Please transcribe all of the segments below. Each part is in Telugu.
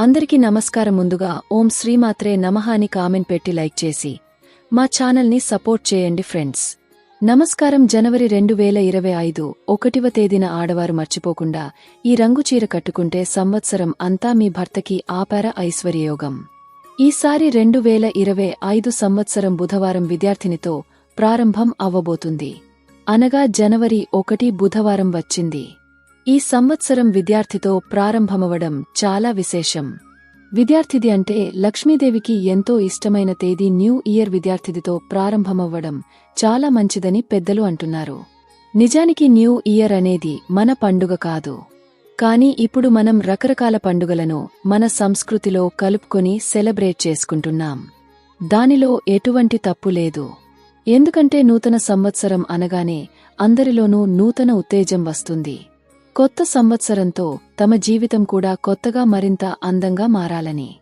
అందరికీ నమస్కారం ముందుగా ఓం శ్రీమాత్రే నమః అని కామెంట్ పెట్టి లైక్ చేసి మా ఛానల్ని సపోర్ట్ చేయండి ఫ్రెండ్స్. నమస్కారం జనవరి రెండు వేల ఇరవై ఐదు ఒకటివ తేదీన ఆడవారు మర్చిపోకుండా ఈ రంగు చీర కట్టుకుంటే సంవత్సరం అంతా మీ భర్తకి ఆపార ఐశ్వర్యయోగం. ఈసారి రెండు వేల ఇరవై ఐదు సంవత్సరం బుధవారం విద్యార్థినితో ప్రారంభం అవ్వబోతుంది. అనగా జనవరి ఒకటి బుధవారం వచ్చింది. ఈ సంవత్సరం విద్యార్థితో ప్రారంభమవడం చాలా విశేషం. విద్యార్థిది అంటే లక్ష్మీదేవికి ఎంతో ఇష్టమైన తేదీ న్యూ ఇయర్ విద్యార్థిదితో ప్రారంభమవ్వడం చాలా మంచిదని పెద్దలు అంటున్నారు. నిజానికి న్యూ ఇయర్ అనేది మన పండుగ కాదు. కాని ఇప్పుడు మనం రకరకాల పండుగలను మన సంస్కృతిలో కలుపుకొని సెలబ్రేట్ చేసుకుంటున్నాం. దానిలో ఎటువంటి తప్పు లేదు. ఎందుకంటే నూతన సంవత్సరం అనగానే అందరిలోనూ నూతన ఉత్తేజం వస్తుంది. కొత్త సంవత్సరంతో తమ జీవితం కూడా కొత్తగా మరింత అందంగా మారాలని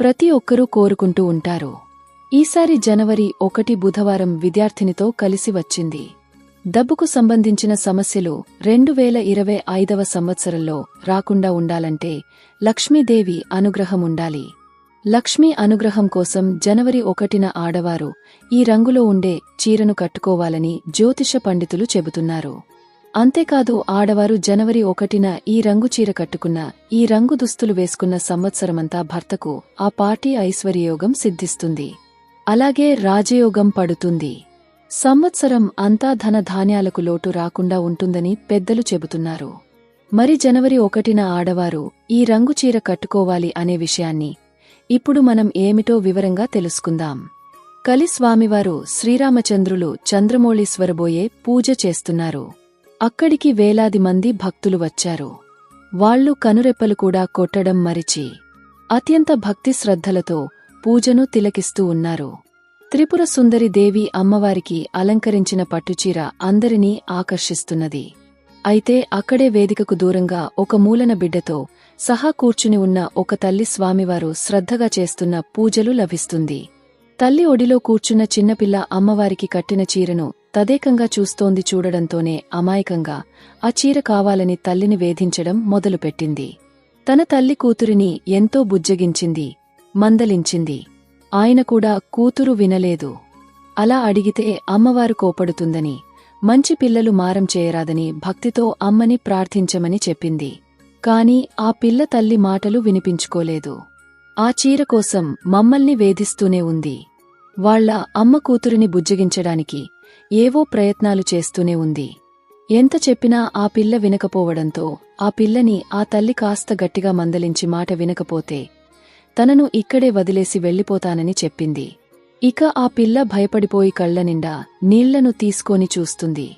ప్రతి ఒక్కరూ కోరుకుంటూ ఉంటారు. ఈసారి జనవరి ఒకటి బుధవారం విద్యార్థినితో కలిసి వచ్చింది. డబ్బుకు సంబంధించిన సమస్యలు రెండు వేల ఇరవై ఐదవ సంవత్సరంలో రాకుండా ఉండాలంటే లక్ష్మీదేవి అనుగ్రహం ఉండాలి. లక్ష్మీ అనుగ్రహం కోసం జనవరి ఒకటిన ఆడవారు ఈ రంగులో ఉండే చీరను కట్టుకోవాలని జ్యోతిష పండితులు చెబుతున్నారు. అంతేకాదు ఆడవారు జనవరి ఒకటిన ఈ రంగు చీర కట్టుకున్న ఈ రంగు దుస్తులు వేసుకున్న సంవత్సరమంతా భర్తకు ఆ పార్టీ ఐశ్వర్యయోగం సిద్ధిస్తుంది. అలాగే రాజయోగం పడుతుంది. సంవత్సరం అంతా ధన ధాన్యాలకు లోటు రాకుండా ఉంటుందని పెద్దలు చెబుతున్నారు. మరి జనవరి ఒకటిన ఆడవారు ఈ రంగు చీర కట్టుకోవాలి అనే విషయాన్ని ఇప్పుడు మనం ఏమిటో వివరంగా తెలుసుకుందాం. కలిస్వామివారు శ్రీరామచంద్రులు చంద్రమౌళీశ్వరబోయే పూజ చేస్తున్నారు. అక్కడికి వేలాది మంది భక్తులు వచ్చారు. వాళ్ళు కనురెప్పలు కూడా కొట్టడం మరిచి అత్యంత భక్తి శ్రద్ధలతో పూజను తిలకిస్తూ ఉన్నారు. త్రిపుర సుందరి దేవి అమ్మవారికి అలంకరించిన పట్టుచీర అందరినీ ఆకర్షిస్తున్నది. అయితే అక్కడే వేదికకు దూరంగా ఒక మూలన బిడ్డతో సహా కూర్చుని ఉన్న ఒక తల్లి స్వామివారు శ్రద్ధగా చేస్తున్న పూజలు లభిస్తుంది. తల్లి ఒడిలో కూర్చున్న చిన్నపిల్ల అమ్మవారికి కట్టిన చీరను తదేకంగా చూస్తోంది చూడడంతోనే అమాయకంగా ఆ చీర కావాలని తల్లిని వేధించడం మొదలుపెట్టింది. తన తల్లి కూతురిని ఎంతో బుజ్జగించింది మందలించింది. ఆయన కూడా కూతురు వినలేదు. అలా అడిగితే అమ్మవారు కోపడుతుందని మంచి పిల్లలు మారం చేయరాదని భక్తితో అమ్మని ప్రార్థించమని చెప్పింది. కాని ఆ పిల్ల తల్లి మాటలు వినిపించుకోలేదు. ఆ చీర కోసం మమ్మల్ని వేధిస్తూనే ఉంది. వాళ్ళ అమ్మ కూతురిని బుజ్జగించడానికి ఏవో ప్రయత్నాలు చేస్తూనే ఉంది. ఎంత చెప్పినా ఆ పిల్ల వినకపోవడంతో ఆ పిల్లని ఆ తల్లి కాస్త గట్టిగా మందలించి మాట వినకపోతే తనను ఇక్కడే వదిలేసి వెళ్ళిపోతానని చెప్పింది. ఇక ఆ పిల్ల భయపడిపోయి కళ్ళనిండా నీళ్ళను తీసుకొని చూస్తుంది.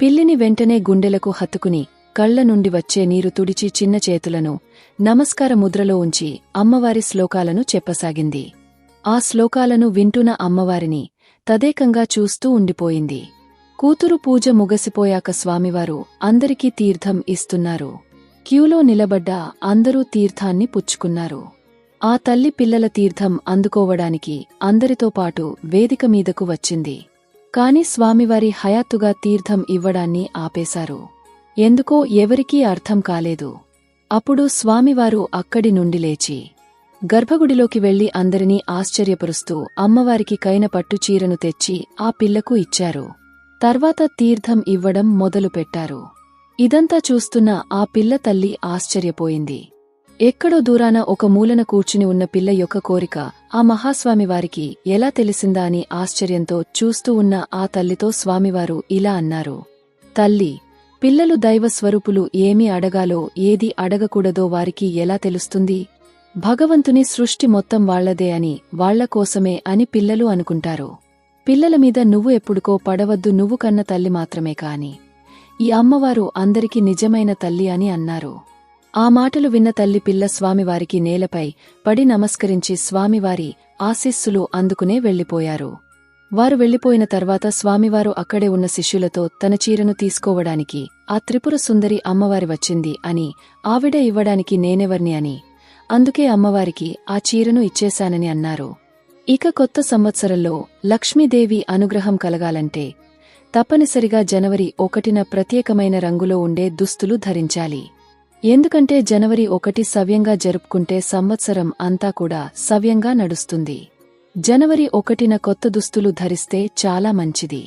పిల్లిని వెంటనే గుండెలకు హత్తుకుని కళ్ళ నుండి వచ్చే నీరు తుడిచి చిన్న చేతులను నమస్కార ముద్రలో ఉంచి అమ్మవారి శ్లోకాలను చెప్పసాగింది. ఆ శ్లోకాలను వింటున్న అమ్మవారిని తదేకంగా చూస్తూ ఉండిపోయింది. కూతురు పూజ ముగసిపోయాక స్వామివారు అందరికీ తీర్థం ఇస్తున్నారు. క్యూలో నిలబడ్డా అందరూ తీర్థాన్ని పుచ్చుకున్నారు. ఆ తల్లి పిల్లల తీర్థం అందుకోవడానికి అందరితో పాటు వేదిక మీదకు వచ్చింది. కాని స్వామివారి హయాత్తుగా తీర్థం ఇవ్వడాన్ని ఆపేశారు. ఎందుకో ఎవరికీ అర్థం కాలేదు. అప్పుడు స్వామివారు అక్కడి నుండి లేచి గర్భగుడిలోకి వెళ్ళి అందరినీ ఆశ్చర్యపరుస్తూ అమ్మవారికి కైన పట్టు చీరను తెచ్చి ఆ పిల్లకు ఇచ్చారు. తర్వాత తీర్థం ఇవ్వడం మొదలుపెట్టారు ఇదంతా చూస్తున్న ఆ పిల్ల తల్లి ఆశ్చర్యపోయింది. ఎక్కడో దూరాన ఒక మూలన కూర్చుని ఉన్న పిల్ల యొక్క కోరిక ఆ మహాస్వామివారికి ఎలా తెలిసిందా అని ఆశ్చర్యంతో చూస్తూ ఉన్న ఆ తల్లితో స్వామివారు ఇలా అన్నారు. తల్లి పిల్లలు దైవస్వరూపులు ఏమి అడగాలో ఏది అడగకూడదో వారికి ఎలా తెలుస్తుంది? భగవంతుని సృష్టి మొత్తం వాళ్ళదే అని వాళ్ళ కోసమే అని పిల్లలు అనుకుంటారు. పిల్లల మీద నువ్వు ఎప్పుడుకో పడవద్దు నువ్వు కన్న తల్లి మాత్రమే కాని. ఈ అమ్మవారు అందరికి నిజమైన తల్లి అని అన్నారు. ఆ మాటలు విన్న తల్లి పిల్ల స్వామివారికి నేలపై పడి నమస్కరించి స్వామివారి ఆశీస్సులు అందుకునే వెళ్ళిపోయారు వారు వెళ్ళిపోయిన తర్వాత స్వామివారు అక్కడే ఉన్న శిష్యులతో తన చీరను తీసుకోవడానికి ఆ త్రిపుర సుందరి అమ్మవారి వచ్చింది అని ఆవిడ ఇవ్వడానికి నేనెవర్ని అని అందుకే అమ్మవారికి ఆ చీరను ఇచ్చేశానని అన్నారు. ఇక కొత్త సంవత్సరంలో లక్ష్మీదేవి అనుగ్రహం కలగాలంటే తప్పనిసరిగా జనవరి ఒకటిన ప్రత్యేకమైన రంగులో ఉండే దుస్తులు ధరించాలి. ఎందుకంటే జనవరి ఒకటి సవ్యంగా జరుపుకుంటే సంవత్సరం అంతా కూడా సవ్యంగా నడుస్తుంది. జనవరి ఒకటిన కొత్త దుస్తులు ధరిస్తే చాలా మంచిది.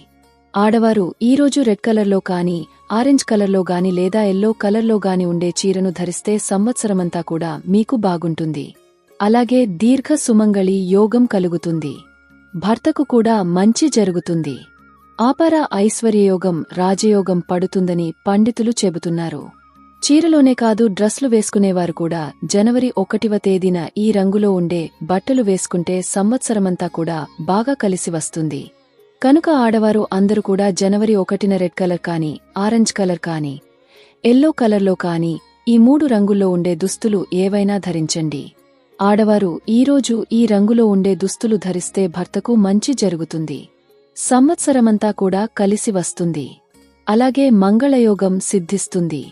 ఆడవారు ఈరోజు రెడ్ కలర్లో కానీ ఆరెంజ్ కలర్లో గాని లేదా ఎల్లో కలర్లో గాని ఉండే చీరను ధరిస్తే సంవత్సరమంతా కూడా మీకు బాగుంటుంది. అలాగే దీర్ఘ సుమంగళి యోగం కలుగుతుంది. భర్తకు కూడా మంచి జరుగుతుంది. ఆపర ఐశ్వర్యయోగం రాజయోగం పడుతుందని పండితులు చెబుతున్నారు. చీరలోనే కాదు డ్రస్లు వేసుకునేవారు కూడా జనవరి ఒకటివ తేదీన ఈ రంగులో ఉండే బట్టలు వేసుకుంటే సంవత్సరమంతా కూడా బాగా కలిసి వస్తుంది. కనుక ఆడవారు అందరూ కూడా జనవరి ఒకటిన రెడ్ కలర్ కానీ ఆరెంజ్ కలర్ కానీ ఎల్లో కలర్లో కానీ ఈ మూడు రంగుల్లో ఉండే దుస్తులు ఏవైనా ధరించండి. ఆడవారు ఈరోజు ఈ రంగులో ఉండే దుస్తులు ధరిస్తే భర్తకు మంచి జరుగుతుంది. సంవత్సరమంతా కూడా కలిసి వస్తుంది. అలాగే మంగళయోగం సిద్ధిస్తుంది.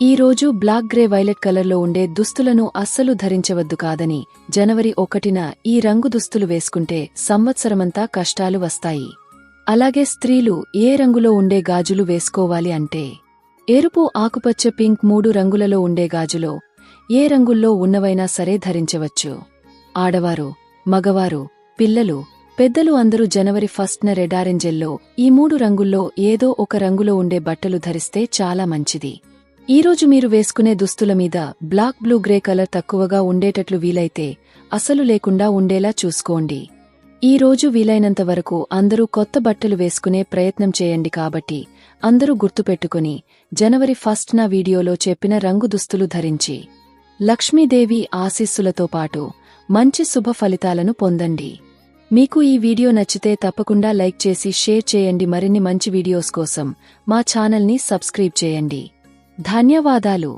ఈ రోజు బ్లాక్ గ్రే వైలెట్ కలర్లో ఉండే దుస్తులను అస్సలు ధరించవద్దు కాదని జనవరి ఒకటిన ఈ రంగు దుస్తులు వేసుకుంటే సంవత్సరమంతా కష్టాలు వస్తాయి. అలాగే స్త్రీలు ఏ రంగులో ఉండే గాజులు వేసుకోవాలి అంటే ఎరుపు ఆకుపచ్చ పింక్ మూడు రంగులలో ఉండే గాజులో ఏ రంగుల్లో ఉన్నవైనా సరే ధరించవచ్చు. ఆడవారు మగవారు పిల్లలు పెద్దలు అందరూ జనవరి ఫస్ట్న రెడ్ ఆరెంజెల్లో ఈ మూడు రంగుల్లో ఏదో ఒక రంగులో ఉండే బట్టలు ధరిస్తే చాలా మంచిది. ఈరోజు మీరు వేసుకునే దుస్తుల మీద బ్లాక్ బ్లూ గ్రే కలర్ తక్కువగా ఉండేటట్లు వీలైతే అసలు లేకుండా ఉండేలా చూసుకోండి. ఈ రోజు వీలైనంత వరకు అందరూ కొత్త బట్టలు వేసుకునే ప్రయత్నం చేయండి కాబట్టి అందరూ గుర్తుపెట్టుకుని జనవరి ఫస్ట్ నా వీడియోలో చెప్పిన రంగు దుస్తులు ధరించి లక్ష్మీదేవి ఆశీస్సులతో పాటు మంచి శుభ ఫలితాలను పొందండి. మీకు ఈ వీడియో నచ్చితే తప్పకుండా లైక్ చేసి షేర్ చేయండి. మరిన్ని మంచి వీడియోస్ కోసం మా ఛానల్ని సబ్స్క్రైబ్ చేయండి. ధన్యవాదాలు.